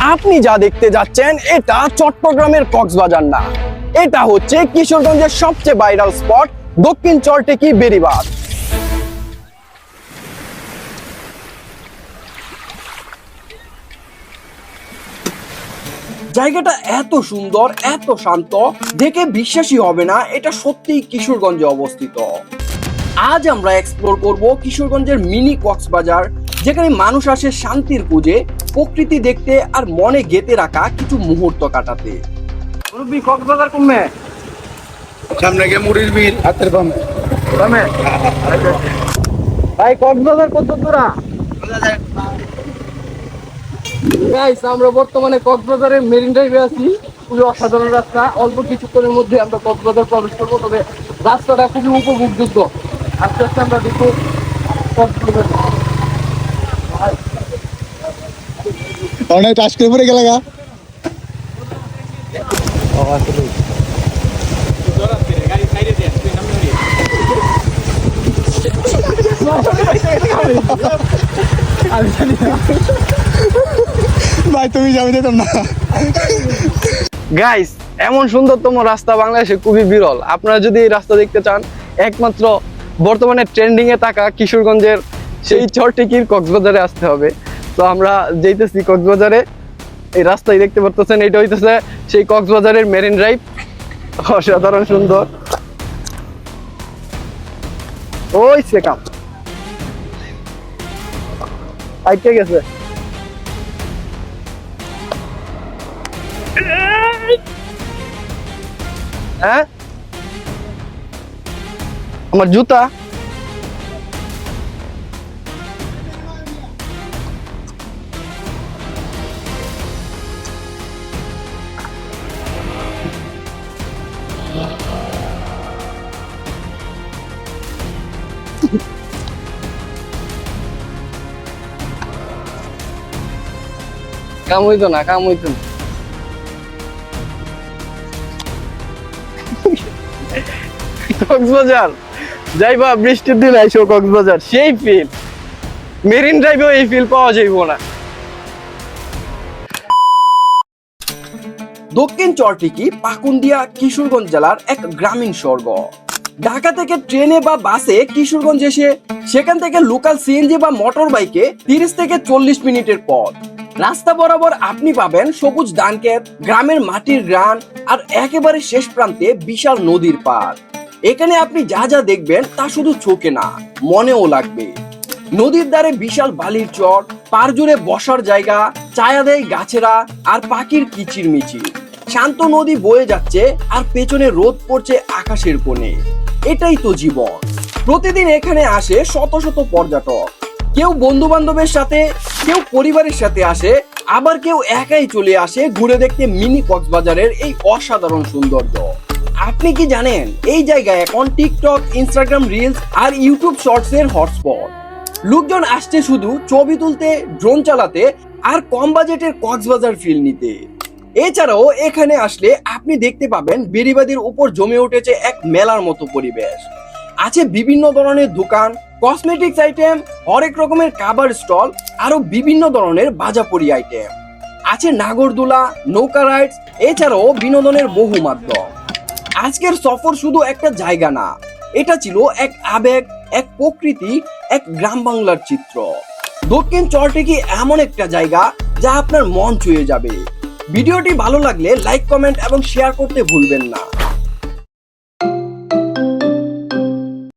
আপনি যা দেখতে যাচ্ছেন, এটা চট্টগ্রামের কক্সবাজার না। এটা হচ্ছে কিশোরগঞ্জের সবচেয়ে ভাইরাল স্পট দক্ষিণ চরটেকি বেরিবাদ। জায়গাটা এত সুন্দর, এত শান্ত, দেখে বিশ্বাসই হবে না, এটা সত্যিই কিশোরগঞ্জে অবস্থিত। আজ আমরা এক্সপ্লোর করব কিশোরগঞ্জের মিনি কক্সবাজার, যেখানে মানুষ আসে শান্তির খুঁজে প্রকৃতি দেখতে আর মনে গেতে রাখা কিছু মুহূর্ত কাটাতে। কক্সবাজার কমবে সামনে গিয়ে মুড়ির বিল হাতের ভাই কক্সবাজার দূরা গাইস আমরা বর্তমানে কক্সবাজারের মেরিন ড্রাইভে আছি। খুবই অসাধারণ রাস্তা। অল্প কিছুক্ষণের মধ্যে আমরা কক্সবাজার প্রবেশ করব। তবে রাস্তাটা খুবই উপভোগযোগ্য। আস্তে আস্তে আমরা দেখব কক্সবাজার অনেক টাচ করে পড়ে গেল গা। ভাই, তুমি যাবে, যেতাম না। গাইস এমন সুন্দরতম রাস্তা বাংলাদেশে খুবই বিরল। আপনারা যদি এই রাস্তা দেখতে চান, একমাত্র বর্তমানে ট্রেন্ডিং এ থাকা কিশোরগঞ্জের সেই চরটিকির কক্সবাজারে আসতে হবে। তো আমরা যেতেছি কক্সবাজারে। এই রাস্তায় দেখতে পারতেছেন, এটা হইতেছে সেই কক্সবাজারের মেরিন ড্রাইভ। অসাধারণ সুন্দর। ওই সেকাম। আইকে গেছে। হ্যাঁ? আমার জুতা। কাম না কাম না। কক্সবাজার। যাইবা বৃষ্টির দিন আইসো কক্সবাজার, সেই ফিল মেরিন ড্রাইভেও এই ফিল পাওয়া যাইব না। দক্ষিণ চরটিকি পাকুন্দিয়া কিশোরগঞ্জ জেলার এক গ্রামীণ স্বর্গ। ঢাকা থেকে ট্রেনে বা বাসে কিশোরগঞ্জ এসে সেখান থেকে লোকাল সিএনজি বা মোটর বাইকে তিরিশ থেকে চল্লিশ মিনিটের পথ। রাস্তা বরাবর আপনি পাবেন সবুজ ধানক্ষেত, গ্রামের মাটির গ্রান আর একেবারে শেষ প্রান্তে বিশাল নদীর পাড়। এখানে আপনি যা যা দেখবেন তা শুধু চোখে না, মনেও লাগবে। নদীর ধারে বিশাল বালির চর পার জুড়ে বসার জায়গা চায়া দেয় গাছেরা আর পাখির কিচির মিচির শান্ত নদী বয়ে যাচ্ছে আর পেছনে রোদ পড়ছে আকাশের কোণে। এটাই তো জীবন। প্রতিদিন এখানে আসে শত শত পর্যটক। কেউ বন্ধু বান্ধবের সাথে, কেউ পরিবারের সাথে আসে, আবার কেউ একাই চলে আসে ঘুরে দেখতে মিনি কক্সবাজারের এই অসাধারণ সৌন্দর্য। আপনি কি জানেন, এই জায়গায় এখন টিকটক, ইনস্টাগ্রাম রিলস আর ইউটিউব শর্টস এর হটস্পট। লোকজন আসছে শুধু ছবি তুলতে ড্রোন চালাতে আর কম বাজেটের কক্সবাজার ফিল নিতে। এছাড়াও এখানে আসলে আপনি দেখতে পাবেন বেরিবাদের উপর জমে উঠেছে এক মেলার মতো পরিবেশ। আছে বিভিন্ন ধরনের দোকান কসমেটিক্স আইটেম হরেক রকমের খাবার স্টল আরও বিভিন্ন ধরনের বাজাপড়ি আইটেম আছে নাগরদোলা, নৌকা রাইডস এছাড়াও বিনোদনের বহু মাধ্যম। আজকের সফর শুধু একটা জায়গা না, এটা ছিল এক আবেগ, এক প্রকৃতি, এক গ্রাম বাংলার চিত্র। দক্ষিণ চরটেকি এমন একটা জায়গা যা আপনার মন ছুঁয়ে যাবে। ভিডিওটি ভালো লাগলে লাইক কমেন্ট এবং শেয়ার করতে ভুলবেন না।